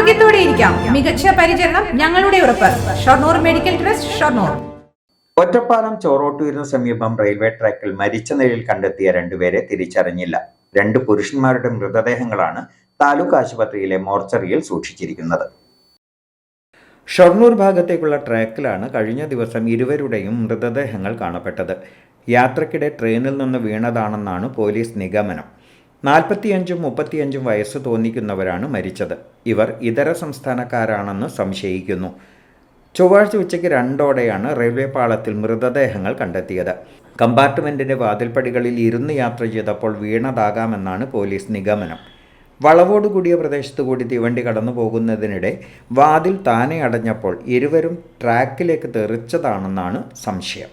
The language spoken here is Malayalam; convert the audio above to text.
ആരോഗ്യത്തോടെ ഇരിക്കാം. മികച്ച പരിചരണം ഞങ്ങളുടെ ഉറപ്പ്. Shoranur medical trust Shoranur. Ottapalam ചോറോട്ടൂരിന് സമീപം റെയിൽവേ ട്രാക്കിൽ മരിച്ച നിലയിൽ കണ്ടെത്തിയ രണ്ടുപേരെ തിരിച്ചറിഞ്ഞില്ല. രണ്ട് പുരുഷന്മാരുടെ മൃതദേഹങ്ങളാണ് താലൂക്ക് ആശുപത്രിയിലെ മോർച്ചറിയിൽ സൂക്ഷിച്ചിരിക്കുന്നത്. ഷൊർണൂർ ഭാഗത്തേക്കുള്ള ട്രാക്കിലാണ് കഴിഞ്ഞ ദിവസം ഇരുവരുടെയും മൃതദേഹങ്ങൾ കാണപ്പെട്ടത്. യാത്രക്കിടെ ട്രെയിനിൽ നിന്ന് വീണതാണെന്നാണ് പോലീസ് നിഗമനം. നാൽപ്പത്തിയഞ്ചും മുപ്പത്തിയഞ്ചും വയസ്സ് തോന്നിക്കുന്നവരാണ് മരിച്ചത്. ഇവർ ഇതര സംസ്ഥാനക്കാരാണെന്ന് സംശയിക്കുന്നു. ചൊവ്വാഴ്ച ഉച്ചയ്ക്ക് രണ്ടോടെയാണ് റെയിൽവേ പാളത്തിൽ മൃതദേഹങ്ങൾ കണ്ടെത്തിയത്. കമ്പാർട്ട്മെന്റിന്റെ വാതിൽപ്പടികളിൽ ഇരുന്ന് യാത്ര ചെയ്തപ്പോൾ വീണതാകാമെന്നാണ് പോലീസ് നിഗമനം. വളവോടുകൂടിയ പ്രദേശത്തു കൂടി തീവണ്ടി കടന്നു പോകുന്നതിനിടെ വാതിൽ താനെ അടഞ്ഞപ്പോൾ ഇരുവരും ട്രാക്കിലേക്ക് തെറിച്ചതാണെന്നാണ് സംശയം.